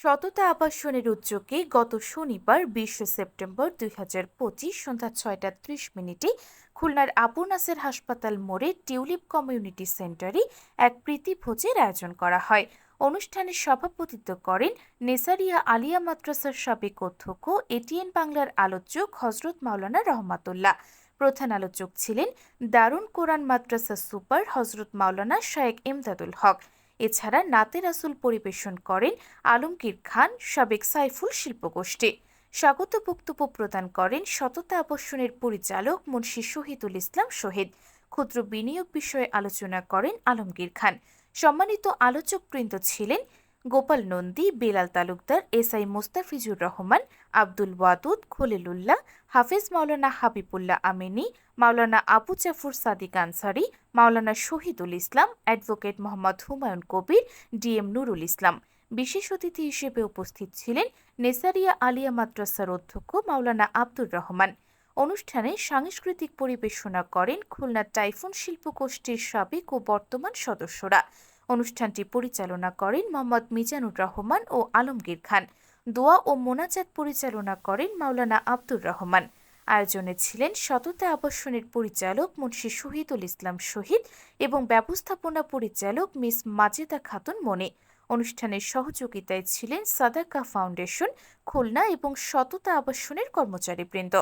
সততা আবাসনের উদ্যোগে গত শনিবার, বিশে সেপ্টেম্বর দুই হাজার পঁচিশ সন্ধ্যা ছয়টা ত্রিশ মিনিটে খুলনার আবু নাসের হাসপাতাল মোড়ে টিউলিপ কমিউনিটি সেন্টারে এক প্রীতি ভোজের আয়োজন করা হয়। অনুষ্ঠানে সভাপতিত্ব করেন নেসারিয়া আলিয়া মাদ্রাসার সাবেক অধ্যক্ষ, এটিএন বাংলার আলোচক হজরত মাওলানা রহমাতুল্লাহ। প্রধান আলোচক ছিলেন দারুণ কোরআন মাদ্রাসা সুপার হজরত মাওলানা শায়েক এমদাদুল হক। এছাড়া নাতে রাসুল পরিবেশন করেন আলমগীর খান, সাবেক সাইফুল শিল্পগোষ্ঠী। স্বাগত বক্তব্য প্রদান করেন সততা আবর্ষণের পরিচালক মুন্সী শহীদুল ইসলাম শহীদ। ক্ষুদ্র বিনিয়োগ বিষয়ে আলোচনা করেন আলমগীর খান। সম্মানিত আলোচকবৃন্দ ছিলেন Gopal Nandi, Belal Talukdar, S I Mostafizur Rahman, Abdul Wadud, Khalilullah, Hafiz Maulana Habibullah Amini, Maulana Abu Jafar Sadiq Ansari, Maulana Shahidul Islam, advocate Mohammad Humayun Kabir, D M Nurul Islam. বিশেষ অতিথি হিসেবে উপস্থিত ছিলেন নেসারিয়া আলিয়া মাদ্রাসার অধ্যক্ষ মাওলানা আব্দুর রহমান। অনুষ্ঠানে সাংস্কৃতিক পরিবেশনা করেন খুলনা টাইফুন শিল্পগোষ্ঠীর সাবেক ও বর্তমান সদস্যরা। অনুষ্ঠানটি পরিচালনা করেন মোহাম্মদ মিজানুর রহমান ও আলমগীর খান। দোয়া ও মোনাজাত পরিচালনা করেন মাওলানা আব্দুর রহমান। আয়োজনে ছিলেন সততা আবাসনের পরিচালক মুন্সী শহীদুল ইসলাম শহীদ এবং ব্যবস্থাপনা পরিচালক মিস মাজেদা খাতুন মনে। অনুষ্ঠানের সহযোগিতায় ছিলেন সাদাকা ফাউন্ডেশন, খুলনা এবং সততা আবাসনের কর্মচারীবৃন্দ।